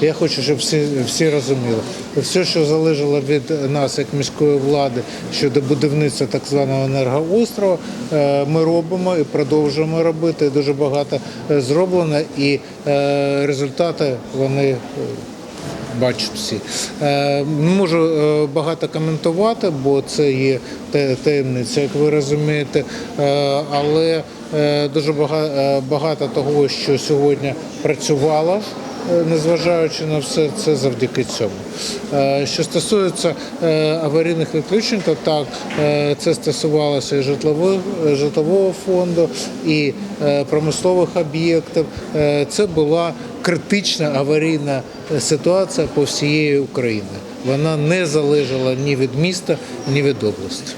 Я хочу, щоб всі, всі розуміли. Все, що залежало від нас, як міської влади, щодо будівництва так званого енергоострова, е, ми робимо і продовжуємо робити. Дуже багато е, зроблено, і е, результати вони. Бачать всі. Не можу багато коментувати, бо це є та- таємниця, як ви розумієте. Але дуже багато того, що сьогодні працювало, незважаючи на все, це завдяки цьому. Е, Що стосується е, аварійних відключень, то так, е, це стосувалося і житлових, житлового фонду, і е, промислових об'єктів. Е, Це була критична аварійна ситуація по всієї України. Вона не залежала ні від міста, ні від області.